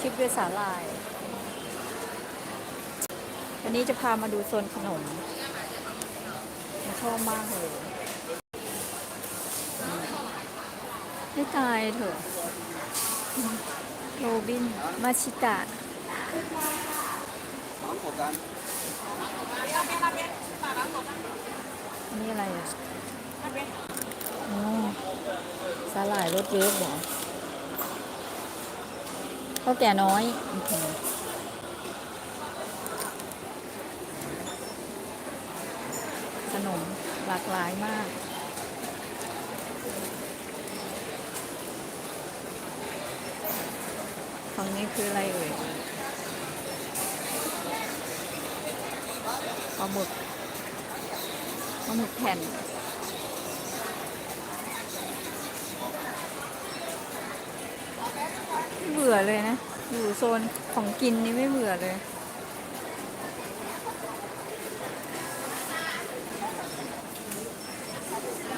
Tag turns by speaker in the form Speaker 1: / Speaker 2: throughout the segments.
Speaker 1: ชิปด้วยสาหร่าย อันนี้จะพามาดูโซนขนม ชอบมากเลยไม่ตายเถอะ โรบิน มาชิตะนนี้อะไรอะอ๋อสาหร่ายรสเยอะเหรอาแก่น้อยอื้อหือขนมหลากหลายมากฝั่งนี้คืออะไรเอ่ยปลาหมึกปลาหมึกแผ่น ไม่เบื่อเลยนะ อยู่โซนของกินนี่ไม่เบื่อเลย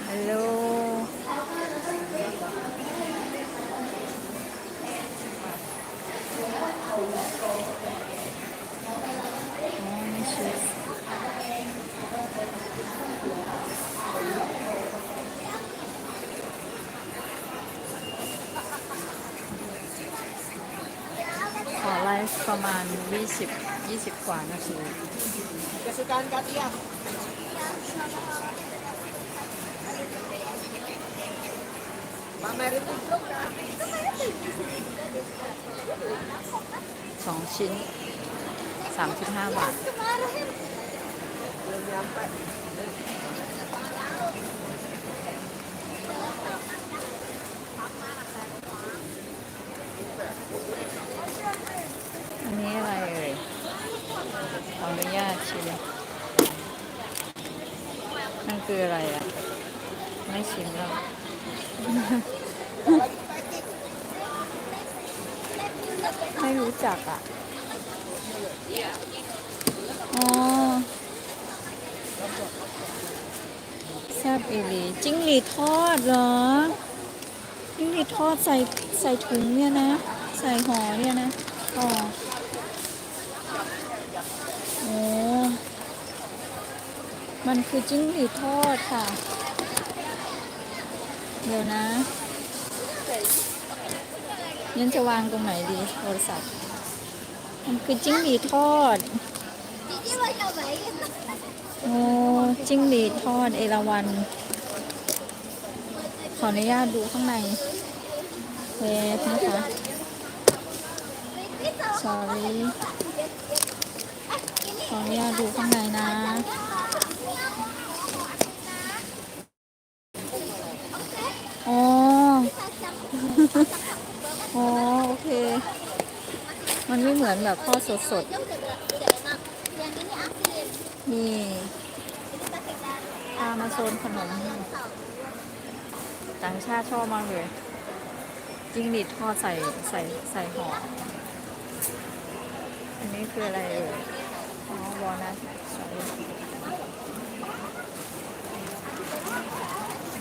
Speaker 1: ฮัลโหล อ๋อไม่ชีสขอไลฟ์ประ มาณ20 20กว่านาที
Speaker 2: Kesukaan Katia.
Speaker 1: สองชิ้น35บาท
Speaker 2: Belum nyampe.
Speaker 1: อันนี้อะไร ขออนุญาตชิมนั่นคืออะไรอะ ไม่ชิมแล้วไม่รู้จักอะ อ๋อแซ่บอีหลีจิ้งหรีทอดเหรอ จิ้งหรีทอดใส่ใส่ถุงเนี่ยนะ ใส่ห่อเนี่ยนะ อ๋อโอ้ มันคือจิ้งหรีดทอดค่ะ เดี๋ยวนะ ยันจะวางตรงไหนดีโทรศัพท์ มันคือจิ้งหรีดทอด โอ้จิ้งหรีดทอดเอราวัน ขออนุญาตดูข้างในเวฟนะคะ sorry ขออนุญาตดูข้างในนะ อ๋อ อ๋อ โอเค มัน ไม่เหมือนแบบทอดสดๆ นี่พามาโซนขนม ต่างชาติชอบมากเลยจิ้งหรีดทอดใส่ใส่ใส่ห่ออันนี้คืออะไรเอ่ยอ๋อวอลนัทสอย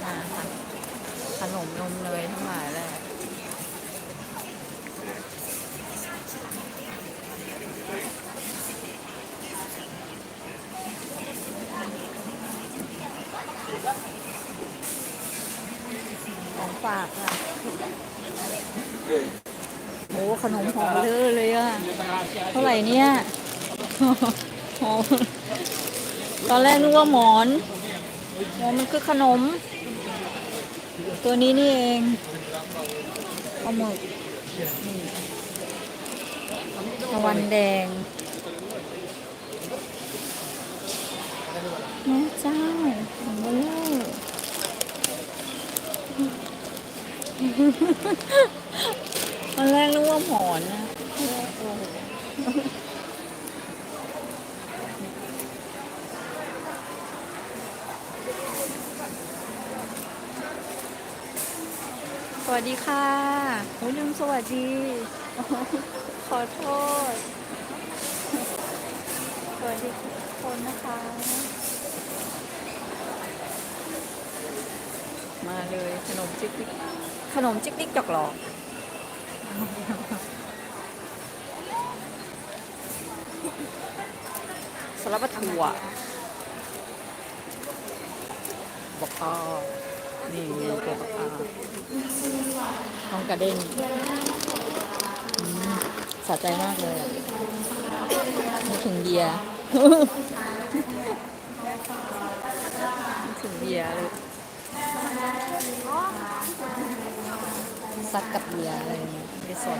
Speaker 1: มาค่ะขนมนมเนยทั้งหลายแหละของฝากค่ะ โอ้ข นมหอมเลอเลยอะเท่าไหร่เนี่ยหอมตอนแรกนึกว่าหมอนอ๋อนมันคือขนม ตัวนี้นี่เองปลาหมึกตะวันแดงแม่เจ้าของเบลอ อนแรกนึกว่าหอนนะสวัสดีค่ะโอ้ยลืมสวัสดี ขอโทษ สวัสดีทุกคนนะคะ มาเลยขนมจิ๊กติ๊กขนมจิ๊กติ๊กจอกหลอก สลับถั่วบอกอ้อนี่ตัวบอกอ้องกระเด็นสะใจมากเลยมีถึงเบียร์ถึงเบียร์เลย ซัดกับเบียร์อะไรอย่างเงี้ยไม่สด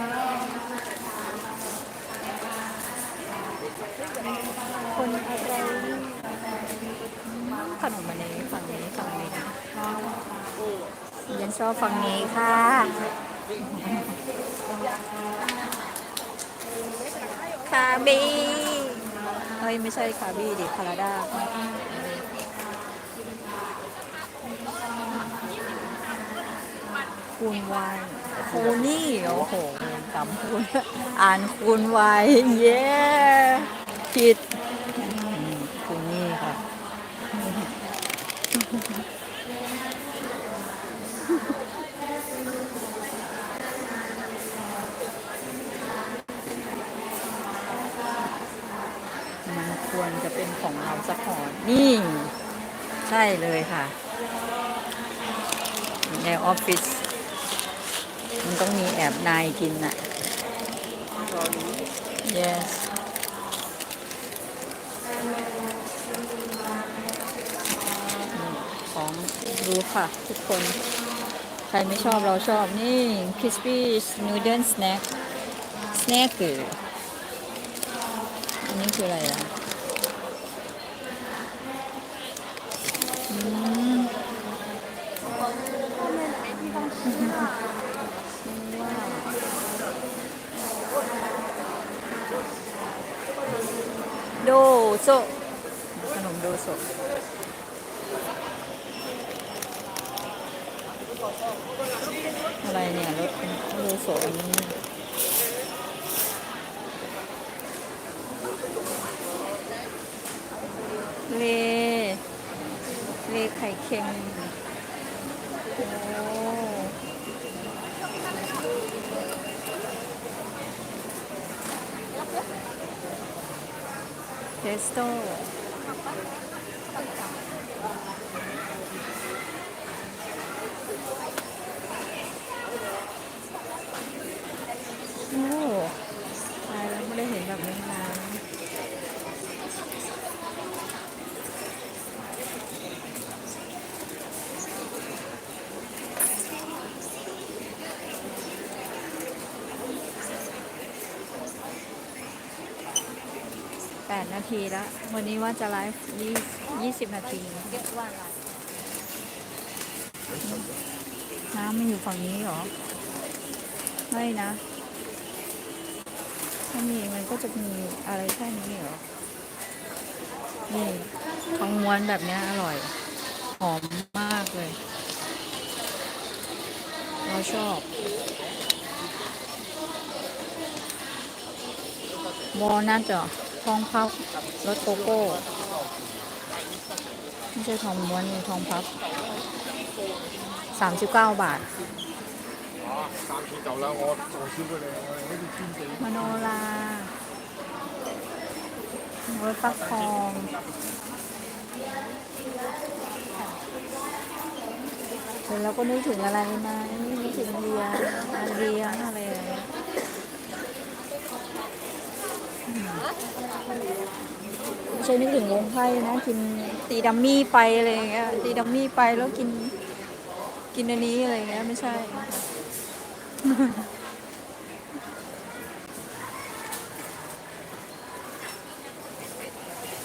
Speaker 1: คนอะไรขนมอันนี้ฝั่งนี้ฝั่งนี้ยันชอบฝั่งนี้ค่ะคาบีเฮ้ย ไม่ใช่คาบีดิพาราดาคูณวา คูนี่ โอ้โหจำคูณอ่านคูณวายเย้ผิดคูนี่ค่ะมันควรจะเป็นของเราสักก่อนนี่ ใช่เลยค่ะ ในออฟฟิศ มันต้องมีแอบนายกินน่ะ yes ของดูค่ะ ทุกคน ใครไม่ชอบเราชอบนี่ crispy noodle snack snack คืออันนี้คืออะไรอะ โดโซขนมโดโซอะไรเนี่ยรสโดโซอันนี้เลเลไข่เค็ม เพสโต้โอ้ตายแล้วไม่ได้เห็นแบบนี้นาน แปดนา ทีแล้ว วันนี้ว่าจะไลฟ์ยี่ยี่สิบนาที น้ำมันอยู่ฝั่งนี้หรอ ไม่นะ ถ้ามีมันก็จะมีอะไรแค่นี้หรอ นี่ทองม้วนแบบนี้อร่อย หอมมากเลย เราชอบวอนัทเหรอ ทองพับรสโกโก้ไม่ใช่ทองม้วนทองพับสามสิบเก้าบาท
Speaker 3: มโนลาแล้
Speaker 1: งชิ้ปลารทองเห็นแล้วก็นึกถึงอะไรไหมนึกถึงเบียร์เบียร์อะไร ไม่ใช่นึกถึงวงไพ่นะกินตีดัมมี่ไปอะไรเงี้ยตีดัมมี่ไปแล้วกินกินอันนี้อะไรเงี้ยไม่ใช่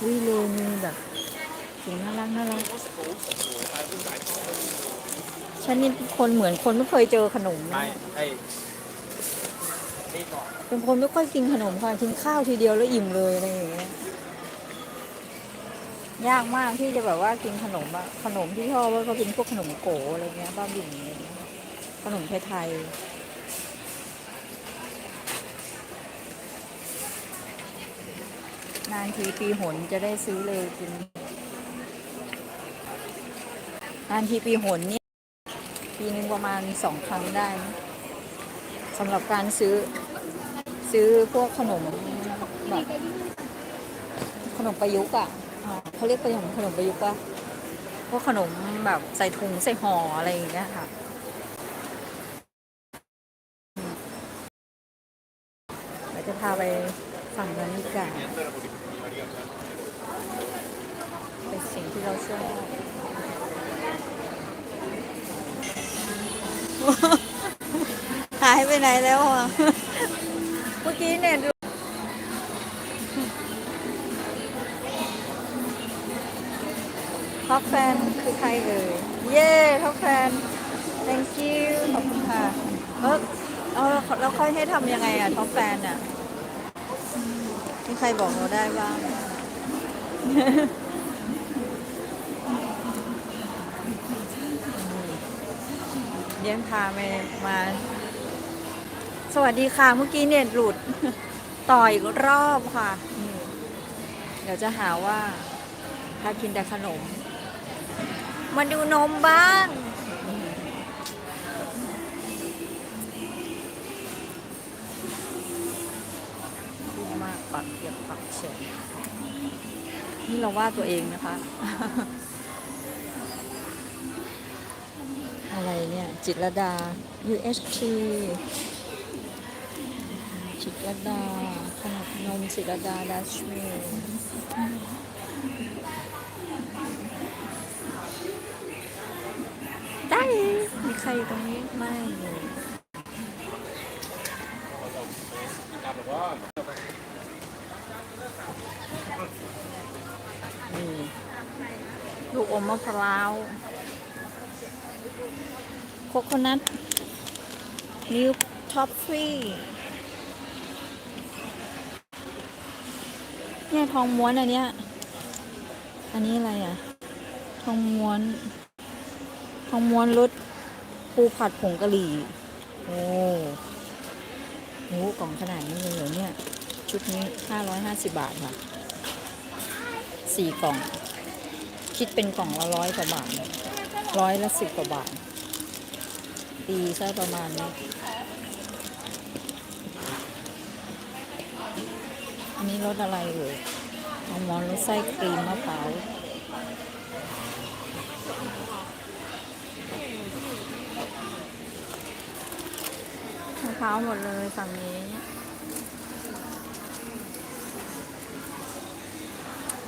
Speaker 1: วิเลนี่แบบสีน่ารักน่ารักฉันนี่คนเหมือนคนไม่เคยเจอขนมนะ เป็นคนไม่ค่อยกินขนมค่ะกินข้าวทีเดียวแล้วอิ่มเลยอะไรอย่างเงี้ยยากมากที่จะแบบว่ากินขนมอะขนมที่ชอบก็เป็นพวกขนมโกอะไรเงี้ยบ้าบิ่งขนมไทยๆนานทีปีหนจะได้ซื้อเลยกินนานทีปีหนเนี่ยปีนึงประมาณสองครั้งได้สำหรับการซื้อ ซื้อพวกขนมแบบขนมประยุกต์อะเขาเรียกขนมขนมประยุกต์ป่ะพวกขนมแบบใส่ถุงใส่ห่ออะไรอย่างเงี้ยค่ะเดี๋ยวจะพาไปฝั่งนั้นดีกว่าเป็นสิ่งที่เราชอบหายไปไหนแล้วอะ อกี้เนี่ยดูท็อปแฟนคือใครเอ่ย เย้ท็อปแฟน thank you ขอบคุณค่ะเออเอาแล้วค่อยให้ทำยังไงอะท็อปแฟนอะมีใครบอกเราได้บ้างเลี้ยงพาไปมา สวัสดีค่ะ เมื่อกี้เน็ตหลุด ต่ออีกรอบค่ะ เดี๋ยวจะหาว่าถ้ากินแต่ขนม มาดูนมบ้างพูดมากปักเกียบปักเฉยนี่เราว่าตัวเองนะคะ อะไรเนี่ย จิตรดา UHT จิตรลดาขนมนมจิตรลดาดัชมิลได้มีใครอยู่ตรงนี้ไม่เลยนี่ลูกอมมะพร้าวโคโคนัทมิลท็อฟฟี่ เนี่ยทองม้วนอันเนี้ย อันนี้อะไรอะ ทองม้วน ทองม้วนรสปูผัดผงกะหรี่ โอ้โหกล่องขนาดนี้เลยเหรอเนี่ย ชุดนี้550บาทค่ะสี่กล่อง คิดเป็นกล่องละร้อยกว่าบาทร้อยละสิบกว่าบาท ตีใช่ประมาณนี้ นี้รสอะไรเอ่ยเอมอนรสไส้ครีมมะพร้าวมะพร้าวหมดเลยฝั่งนี้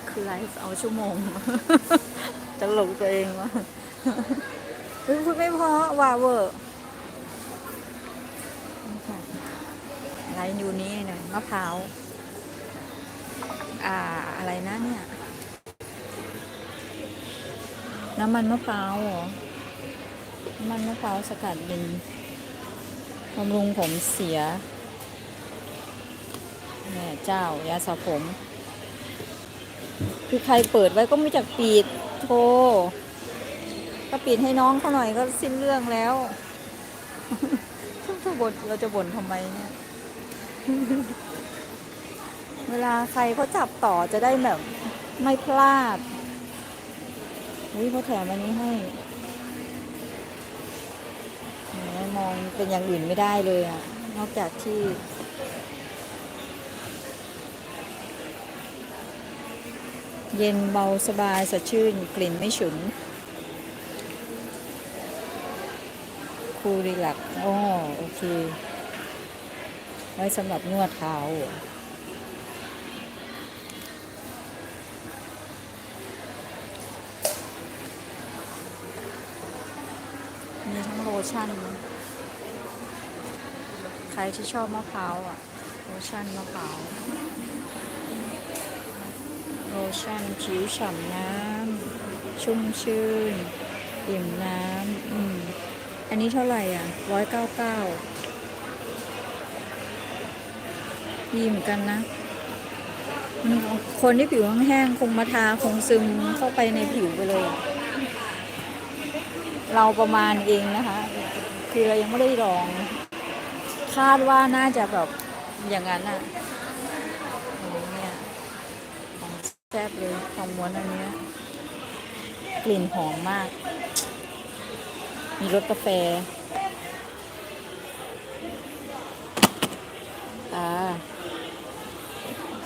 Speaker 1: คือไลฟ์เอาชั่วโมงจะหลงตัวเองวะเฮ้ยพูดไม่พอว่าเวอร์อะไรอยู่นี้หน่อยมะพร้าว อ่าอะไรนะเนี่ย น้ำมันมะพร้าวเหรอ น้ำมันมะพร้าวสกัดเป็นบำรุงผมเสียแม่เจ้ายาสระผม คือใครเปิดไว้ก็ไม่จักปิดโทรก็ปิดให้น้องเขาหน่อยก็สิ้นเรื่องแล้วจะบ่นเราจะบ่นทำไมเนี่ย เวลาใครเขาจับต่อจะได้แบบไม่พลาดอุ้ยเขาแถมอันนี้ให้มองเป็นอย่างอื่นไม่ได้เลยอะนอกจากที่เย็นเบาสบายสดชื่น กลิ่นไม่ฉุน คูรีลักอ๋อโอเค ไว้สำหรับนวดเท้า มีทั้งโล ชั่น ใครที่ชอบมะพร้าวอะโลชั่นมะพร้าวโลชั่นผิวฉ่ำน้ำชุ่มชื่นอิ่มน้ำอืมอันนี้เท่าไหร่อะร้อยเก้าเก้าดีเหมือนกันนะมันคนที่ผิวแห้งคงมาทาคงซึมเข้าไปในผิวไปเลย เราประมาณเองนะคะ คือเรายังไม่ได้ลอง คาดว่าน่าจะแบบอย่างนั้นอะเนี่ยของแซ่บเลยของม้วนอันนี้กลิ่นหอมมาก มีรสกาแฟอ่า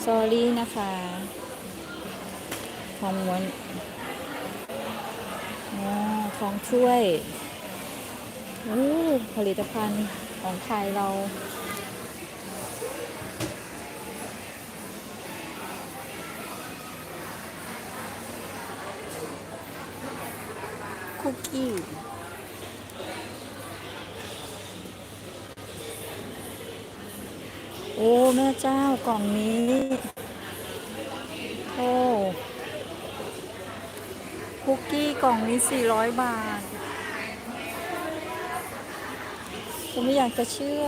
Speaker 1: ซอรี่นะคะทองม้วนอ๋อ ทองช่วยโอ้ผลิตภัณฑ์ของไทยเราคุกกี้ โอ้ แม่เจ้ากล่องนี้ โอ้ คุกกี้กล่องนี้ 400 บาทผมไม่อยากจะเชื่อ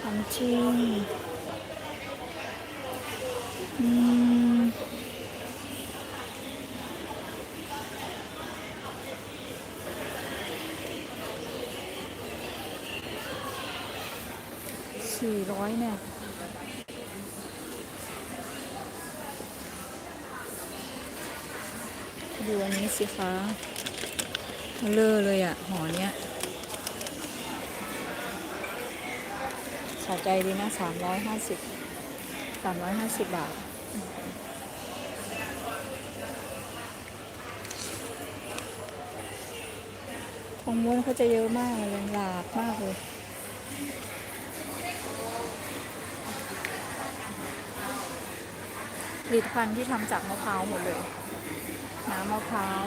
Speaker 1: ทำจริงอืมสี่ร้อยเนี่ย ดูอันนี้สิคะเลอะเลยอะหอเนี้ยสะใจดีนะสามร้อยห้าสิบสามร้อยห้าสิบบาทของม้วนเขาจะเยอะมากเลยหลากมากเลยผลิตภัณฑ์ที่ทำจากมะพร้าวหมดเลย น้ำมะพร้าว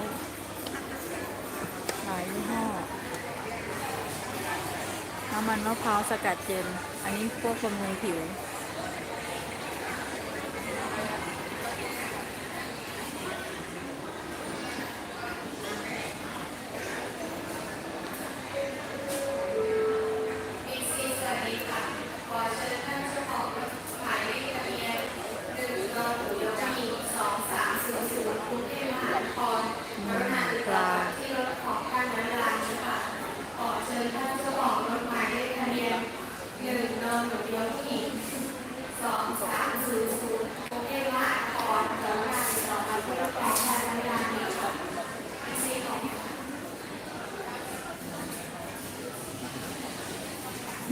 Speaker 1: หลายยี่ห้อน้ำมันมะพร้าวสกัดเย็นอันนี้พวกบำรุงผิว ปลา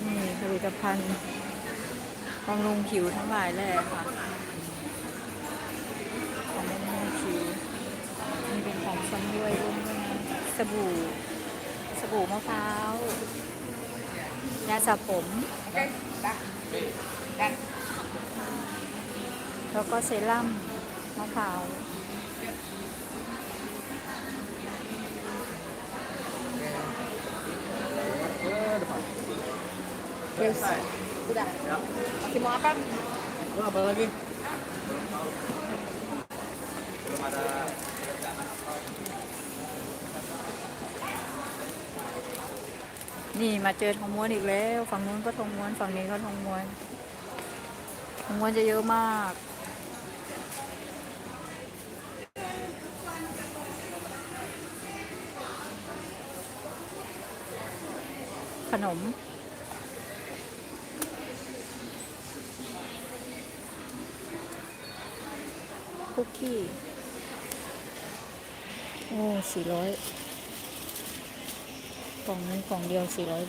Speaker 1: นี่ผลิตภัณฑ์ บำรุงผิวทั้งหลายแหละค่ะของบำรุงผิวนี่เป็นของชำรวยร่วมด้วยนะสบู่ สบู่มะพร้าวยาสระผม แล้วก็เซรั่มมะพร้าว
Speaker 2: Udah. Masih mau apa?
Speaker 3: Lu apa lagi?
Speaker 1: นี่มาเจอทองม้วนอีกแล้ว ฝั่งนู้นก็ทองม้วน ฝั่งนี้ก็ทองม้วน ทองม้วนจะเยอะมากขนม คุกกี้ โอ้สี่ร้อยกล่องนึงกล่องเดียวสี่ร้อย